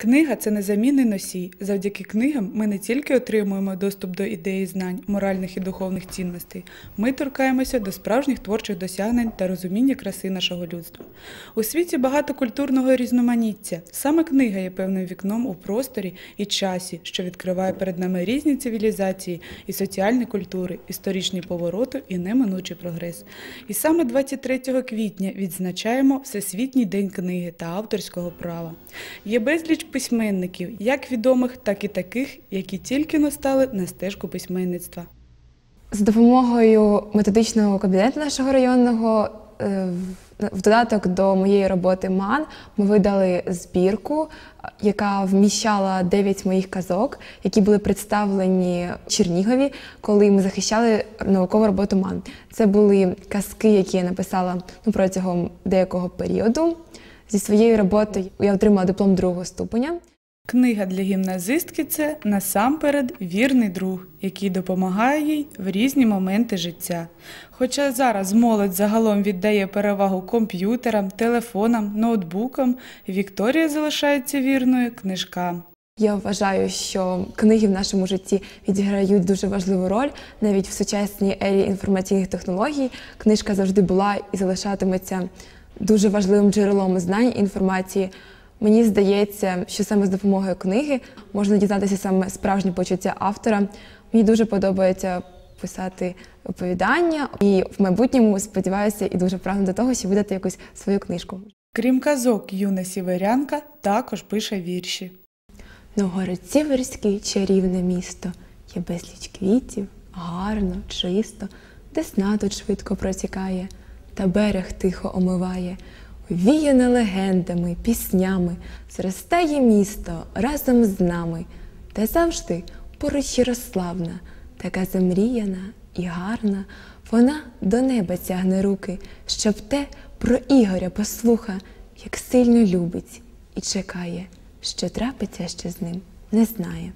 Книга це незамінний носій. Завдяки книгам ми не тільки отримуємо доступ до ідеї знань, моральних і духовних цінностей, ми торкаємося до справжніх творчих досягнень та розуміння краси нашого людства. У світі багато культурного різноманіття. Саме книга є певним вікном у просторі і часі, що відкриває перед нами різні цивілізації і соціальні культури, історичні повороти і неминучий прогрес. І саме 23 квітня відзначаємо Всесвітній день книги та авторського права. Є безліч письменників, як відомих, так і таких, які тільки настали на стежку письменництва. З допомогою методичного кабінету нашого районного е, в додаток до моєї роботи МАН ми видали збірку, яка вміщала 9 моїх казок, які були представлені в Чернігові, коли ми захищали наукову роботу МАН. Це були казки, які я написала протягом деякого періоду. Зі своєї роботи я отримала диплом другого ступеня. Книга для гімназистки це насамперед вірний друг, який допомагає їй в різні моменти життя. Хоча зараз молодь загалом віддає перевагу комп'ютерам, телефонам, ноутбукам, Вікторія залишається вірною книжкам. Я вважаю, що книги в нашому житті відіграють дуже важливу роль навіть в сучасній ері інформаційних технологій. Книжка завжди була і залишатиметься дуже важливим джерелом знань і інформації. Мені здається, що саме з допомогою книги можна дізнатися саме справжнє почуття автора. Мені дуже подобається писати оповідання, і в майбутньому сподіваюся і дуже прагну до того, щоб видати якусь свою книжку. Крім казок, юна сіверянка також пише вірші. Новгород Сіверський чарівне місто, є безліч квітів, гарно, чисто, десна тут швидко протікає, та берег тихо омиває. Віяне легендами, піснями, зростає місто разом з нами, та завжди поруч Ярославна, така замріяна і гарна, вона до неба тягне руки, щоб те про Ігоря послуха, як сильно любить і чекає, що трапиться ще з ним, не знає.